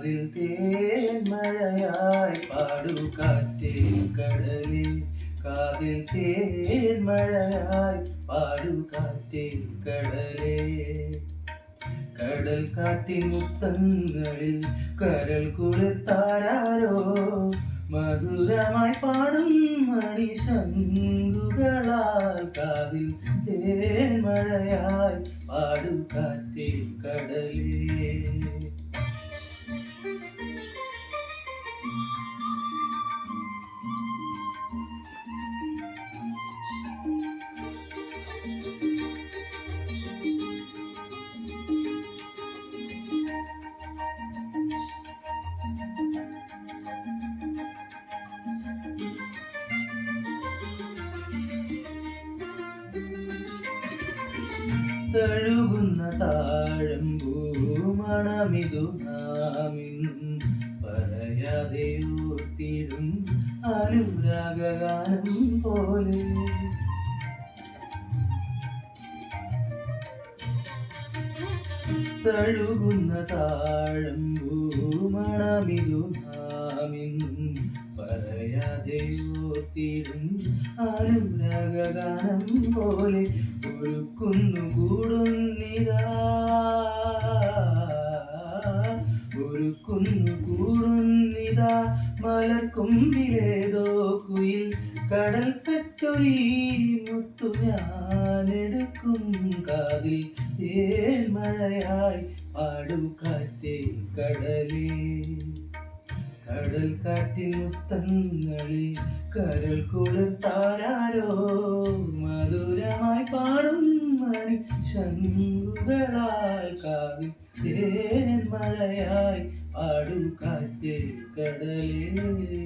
കാതിൽ തേന്മഴയായി പാടു കാറ്റേ കടലിൽ. കാതിൽ തേന്മഴയായി പാടു കാറ്റേ കടലേ. കടൽ കാറ്റിൻ മുത്തങ്ങളിൽ കരൽ കൊടുത്താരോ മധുരമായി പാടും മണിശങ്കുകളാൽ കാതിൽ തേന്മഴയായി പാടു കാറ്റേ കടലേ. തഴുകുന്ന താഴം ഭൂമണമിതു നാമിന്നും പറയാതെ ഓർത്തിടും അനുരാഗാനം പോലെ. തഴുകുന്ന താഴം ഭൂമണമിതു നാമിന്നും പറയാതെ ഓർത്തിടും അനുരാഗാനം പോലെ. ഒരുക്കുന്നു കൂടുന്നിതാ ഒരുക്കുന്നു കൂടുന്നിതാ മലർക്കൊമ്പിലേതോ കുയിൽ കടൽ പെറ്റൊയി മുത്തു ഞാനെടുക്കും കാതിൽ തേന്മഴയായി പാടു കാറ്റേ കടലേ കടൽ കാറ്റിൻ മുത്തങ്ങളിൽ കരൽ കുളിർത്താരോ മധുരമായി പാടും കാവിൽ തേൻ മഴയായി പാടു കാറ്റേ കടലേ